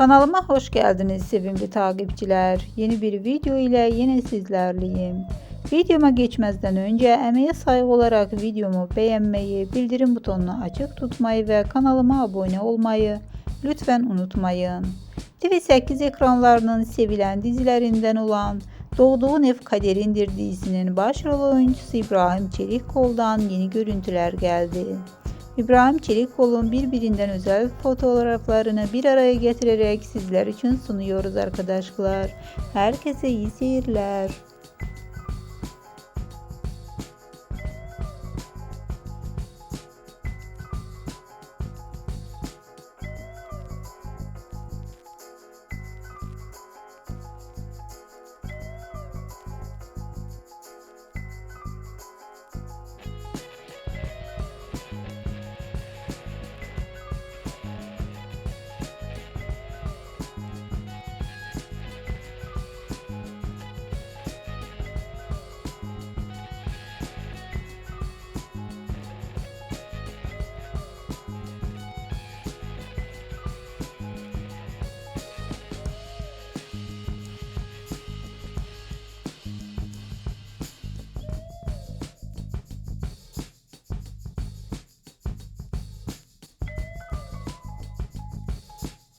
Kanalıma hoş geldiniz sevimli takipçiler. Yeni bir video ile yine sizlerleyim. Videoma geçmezden önce emeğe saygı olarak videomu beğenmeyi, bildirim butonunu açık tutmayı ve kanalıma abone olmayı lütfen unutmayın. TV8 ekranlarının sevilen dizilerinden olan Doğduğun Ev Kaderindir dizisinin başrol oyuncusu İbrahim Çelikkol'dan yeni görüntüler geldi. İbrahim Çelikkol'un birbirinden özel fotoğraflarını bir araya getirerek sizler için sunuyoruz arkadaşlar. Herkese iyi seyirler.